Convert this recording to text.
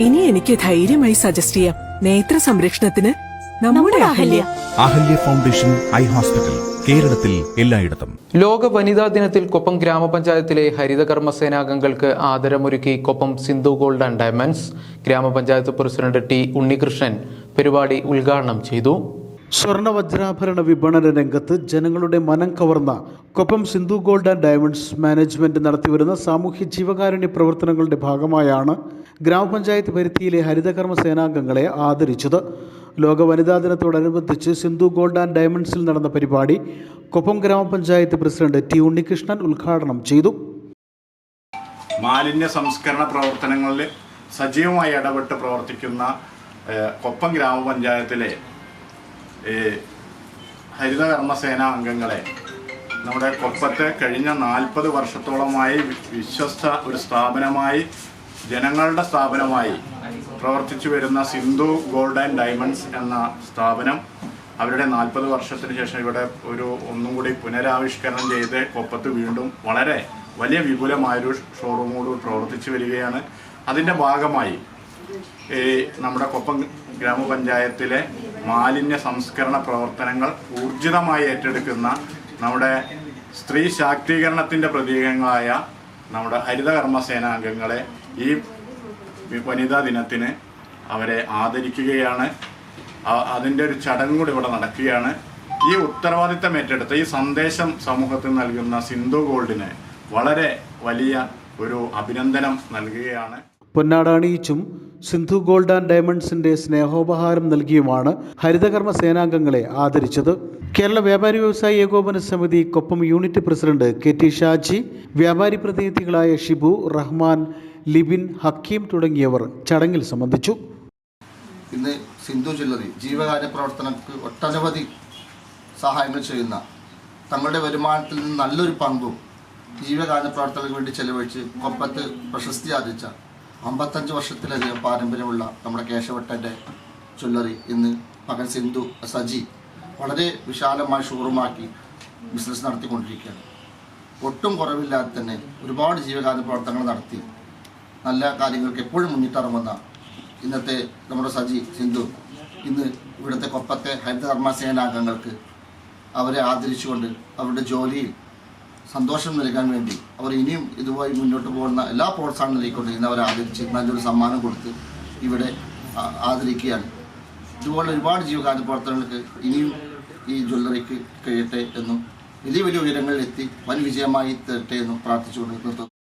ഇനി എനിക്ക് ധൈര്യമായി സജസ്റ്റ് ചെയ്യാം. നേത്ര സംരക്ഷണത്തിന് നമ്മുടെ Ahalya. Ahalya. Foundation eye hospital കേരളത്തിൽ എല്ലായിടത്തും. ലോക വനിതാ ദിനത്തിൽ കൊപ്പം ഗ്രാമപഞ്ചായത്തിലെ ഹരിതകർമ്മ സേനാംഗങ്ങൾക്ക് ആദരമൊരുക്കി Koppam Sindhu gold and diamonds. ഗ്രാമപഞ്ചായത്ത് പ്രസിഡന്റ് ടി ഉണ്ണികൃഷ്ണൻ പരിപാടി ഉദ്ഘാടനം ചെയ്തു. സ്വർണ വജ്രാഭരണ വിപണന രംഗത്ത് ജനങ്ങളുടെ മനം കവർന്ന Koppam Sindhu gold and diamonds management നടത്തിവരുന്ന സാമൂഹ്യ ജീവകാരുണ്യ പ്രവർത്തനങ്ങളുടെ ഭാഗമായാണ് ഗ്രാമപഞ്ചായത്ത് പരിധിയിലെ ഹരിതകർമ്മ സേനാംഗങ്ങളെ ആദരിച്ചത്. ലോക വനിതാ ദിനത്തോടനുബന്ധിച്ച് സിന്ധു ഗോൾഡ് ആൻഡ് ഡയമണ്ട്സിൽ നടന്ന പരിപാടി കൊപ്പം ഗ്രാമപഞ്ചായത്ത് പ്രസിഡന്റ് ടി ഉണ്ണികൃഷ്ണൻ ഉദ്ഘാടനം ചെയ്തു. മാലിന്യ സംസ്കരണ പ്രവർത്തനങ്ങളിൽ സജീവമായി ഇടപെട്ട് പ്രവർത്തിക്കുന്ന കൊപ്പം ഗ്രാമപഞ്ചായത്തിലെ ഏഹ്, ഹരിതകർമ്മസേന അംഗങ്ങളെ നമ്മുടെ കൊപ്പത്തെ കഴിഞ്ഞ നാൽപ്പത് വർഷത്തോളമായി വിശ്വസ്ത ഒരു സ്ഥാപനമായി ജനങ്ങളുടെ സ്ഥാപനമായി പ്രവർത്തിച്ചു വരുന്ന സിന്ധു ഗോൾഡ് ആൻഡ് ഡയമണ്ട്സ് എന്ന സ്ഥാപനം അവരുടെ നാൽപ്പത് വർഷത്തിന് ശേഷം ഇവിടെ ഒരു ഒന്നും കൂടി പുനരാവിഷ്കരണം ചെയ്ത് കൊപ്പത്ത് വീണ്ടും വളരെ വലിയ വിപുലമായൊരു ഷോറൂമോട് പ്രവർത്തിച്ചു വരികയാണ്. അതിന്റെ ഭാഗമായി നമ്മുടെ കൊപ്പം ഗ്രാമപഞ്ചായത്തിലെ മാലിന്യ സംസ്കരണ പ്രവർത്തനങ്ങൾ ഊർജിതമായി ഏറ്റെടുക്കുന്ന നമ്മുടെ സ്ത്രീ ശാക്തീകരണത്തിന്റെ പ്രതീകങ്ങളായ നമ്മുടെ ഹരിതകർമ്മ സേനാംഗങ്ങളെ ഈ വനിതാ ദിനത്തിന് അവരെ ആദരിക്കുകയാണ്. അതിന്റെ ഒരു ചടങ്ങ് കൂടി ഇവിടെ നടക്കുകയാണ്. ഈ ഉത്തരവാദിത്തം ഏറ്റെടുത്ത ഈ സന്ദേശം സമൂഹത്തിന് നൽകുന്ന സിന്ധു ഗോൾഡിന് വളരെ വലിയ ഒരു അഭിനന്ദനം നൽകുകയാണ്. പൊന്നാടണിയിച്ചും സിന്ധു ഗോൾഡ് ആൻഡ് ഡയമണ്ട്സിന്റെ സ്നേഹോപഹാരം നൽകിയുമാണ് ഹരിതകർമ്മ സേനാംഗങ്ങളെ ആദരിച്ചത്. കേരള വ്യാപാരി വ്യവസായി ഏകോപന സമിതി Koppam unit president K T Shaji വ്യാപാരി പ്രതിനിധികളായ ഷിബു റഹ്മാൻ ലിബിൻ ഹക്കീം തുടങ്ങിയവർ ചടങ്ങിൽ സംബന്ധിച്ചു. ഇന്ന് സിന്ധു ജില്ലറി ജീവകാര്യ പ്രവർത്തനങ്ങൾക്ക് ഒട്ടനവധി സഹായങ്ങൾ ചെയ്യുന്ന തങ്ങളുടെ വരുമാനത്തിൽ നിന്ന് നല്ലൊരു പങ്കും ജീവകാര്യ പ്രവർത്തനങ്ങൾക്ക് വേണ്ടി ചെലവഴിച്ച് കൊപ്പത്ത് പ്രശസ്തി ആർജിച്ച അമ്പത്തഞ്ച് വർഷത്തിലധികം പാരമ്പര്യമുള്ള നമ്മുടെ കേശവട്ടന്റെ ജ്വല്ലറി ഇന്ന് മകൻ സിന്ധു സജി വളരെ വിശാലമായ ഷോറൂമാക്കി ബിസിനസ് നടത്തിക്കൊണ്ടിരിക്കുകയാണ്. ഒട്ടും കുറവില്ലാതെ തന്നെ ഒരുപാട് ജീവകാല പ്രവർത്തനങ്ങൾ നടത്തി. നല്ല കാര്യങ്ങൾക്ക് എപ്പോഴും മുന്നിട്ടിറങ്ങുന്ന ഇന്നത്തെ നമ്മുടെ സജി സിന്ധു ഇന്ന് ഇവിടുത്തെ കൊപ്പത്തെ ഹരിതകർമ്മ സേനാംഗങ്ങൾക്ക് അവരെ ആദരിച്ചുകൊണ്ട് അവരുടെ ജോലിയിൽ സന്തോഷം നൽകാൻ വേണ്ടി അവർ ഇനിയും ഇതുമായി മുന്നോട്ട് പോകുന്ന എല്ലാ പ്രോത്സാഹനം നൽകിക്കൊണ്ട് ഇന്ന് അവരെ ആദരിച്ച് നല്ലൊരു സമ്മാനം കൊടുത്ത് ഇവിടെ ആദരിക്കുകയാണ്. ഇതുപോലെ ഒരുപാട് ജീവകാര്യ പ്രവർത്തനങ്ങൾക്ക് ഇനിയും ഈ ജ്വല്ലറിക്ക് കഴിയട്ടെ എന്നും വലിയ വലിയ ഉയരങ്ങളിലെത്തി വൻ വിജയമായി തീരട്ടെ എന്നും പ്രാർത്ഥിച്ചുകൊണ്ട് നിർത്തുന്നു.